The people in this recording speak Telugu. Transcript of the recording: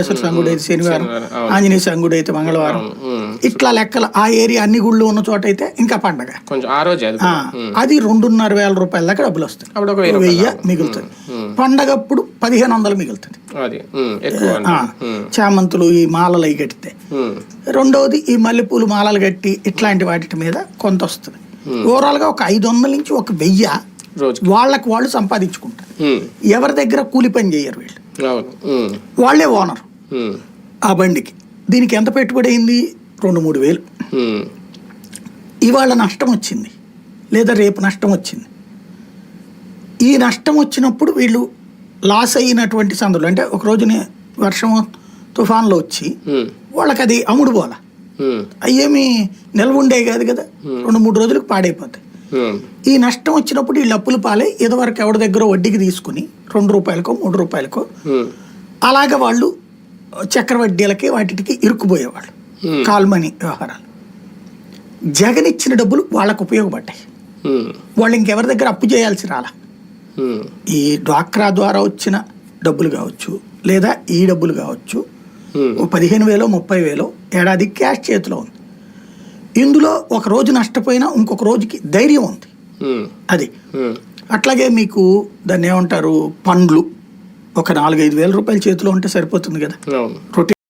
వెంకటేశ్వర సంగుడు అయితే శనివారం. ఆంజనేయ సంగుడు అయితే మంగళవారం. ఇట్లా లెక్కలు ఆ ఏరియా అన్ని గుళ్ళు ఉన్న చోట అయితే ఇంకా పండగ. కొంచెం ఆ రోజే అది రెండున్నర వేల రూపాయల దాకా డబ్బులు వస్తాయి. అప్పుడు వెయ్యి మిగులుతుంది పండగప్పుడు పదిహేను వందలు మిగులుతుంది. చామంతులు ఈ మాలలు అవి కట్టితే. రెండవది ఈ మల్లెపూలు మాలలు కట్టి ఇట్లాంటి వాటి మీద కొంత వస్తుంది. ఓవరాల్గా ఒక ఐదు వందల నుంచి ఒక వెయ్యి వాళ్ళకి వాళ్ళు సంపాదించుకుంటారు. ఎవరి దగ్గర కూలి పని చేయరు వీళ్ళు. వాళ్ళే ఓనర్. ఆ బండికి. దీనికి ఎంత పెట్టుబడి అయింది? రెండు మూడు వేలు. ఇవాళ నష్టం వచ్చింది. లేదా రేపు నష్టం వచ్చింది. ఈ నష్టం వచ్చినప్పుడు వీళ్ళు లాస్ అయినటువంటి సందులు అంటే ఒక రోజుని వర్షం తుఫాన్లో వచ్చి వాళ్ళకి అది అమ్ముడు పోల అయ్యేమి నిల్వ ఉండే కాదు కదా? రెండు మూడు రోజులకు పాడైపోతాయి. ఈ నష్టం వచ్చినప్పుడు వీళ్ళు అప్పులు పాలే ఇదివరకు ఎవరి దగ్గర వడ్డీకి తీసుకుని రెండు రూపాయలకో మూడు రూపాయలకో అలాగే వాళ్ళు చక్రవడ్డీలకి వాటికి ఇరుక్కుపోయేవాళ్ళు. కాల్మనీ వ్యవహారాలు. జగన్ ఇచ్చిన డబ్బులు వాళ్ళకు ఉపయోగపడ్డాయి. వాళ్ళు ఇంకెవరి దగ్గర అప్పు చేయాల్సి రాలా? ఈ డ్వాక్రా ద్వారా వచ్చిన డబ్బులు కావచ్చు లేదా ఈ డబ్బులు కావచ్చు పదిహేను వేలో ముప్పై వేలో ఏడాది క్యాష్ చేతిలో ఉంది. ఇందులో ఒక రోజు నష్టపోయినా ఇంకొక రోజుకి ధైర్యం ఉంది. అది. అట్లాగే మీకు దాన్ని ఏమంటారు? పండ్లు. ఒక నాలుగైదు వేల రూపాయల చేతిలో ఉంటే సరిపోతుంది కదా.